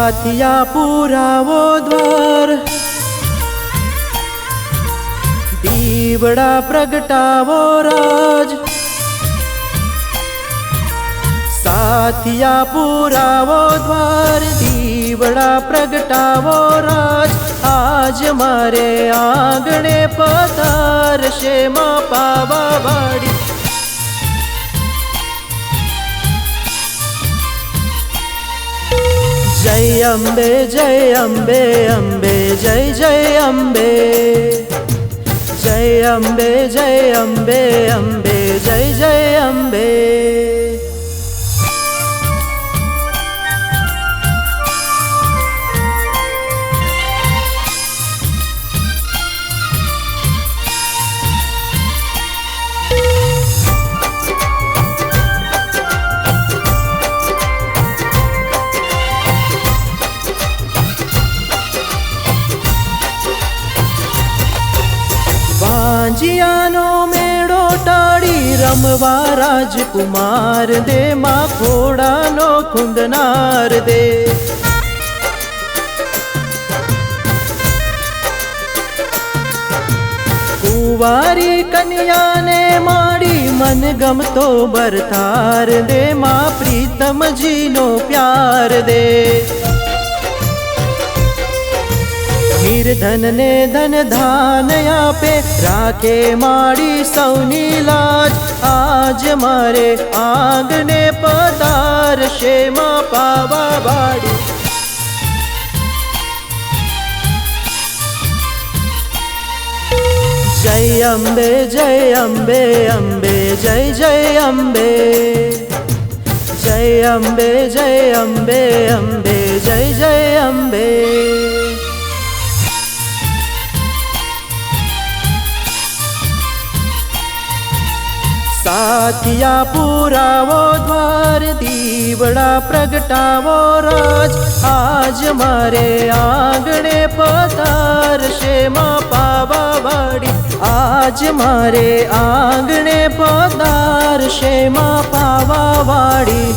સાથિયા પુરાવો દ્વાર. દીવડા પ્રગટાવો રાજ. સાથિયા પુરાવો દ્વાર, દીવડા પ્રગટાવો રાજ. આજ મારે આંગણે પધારશે માં પાવા વાડી जय अम्बे जय अम्बे अम्बे जय जय अम्बे जय अम्बे जय अम्बे अम्बे जय जय अम्बे વાંજિયાનો મેળો ટાળી રમવા રાજકુમાર દે માં ઘોડાનો ખુંદનાર દે. કુવારી કન્યાને માડી મન ગમતો બરતાર દે, માં પ્રીતમજીનો પ્યાર દે. નિર્ધન ને ધન ધાન આપે રાખે માડી સૌની લાજ આજ મારે આંગને પધારશે માં પાવા વાડી જય અંબે જય અંબે અંબે જય જય અંબે જય અંબે જય અંબે અંબે જય જય અંબે સાથિયા પુરાવો દ્વાર, દીવડા પ્રગટાવો રાજ. આજ મારે આંગણે પધારશે માં પાવા વાડી આજ મારે આંગણે પધારશે માં પાવા વાડી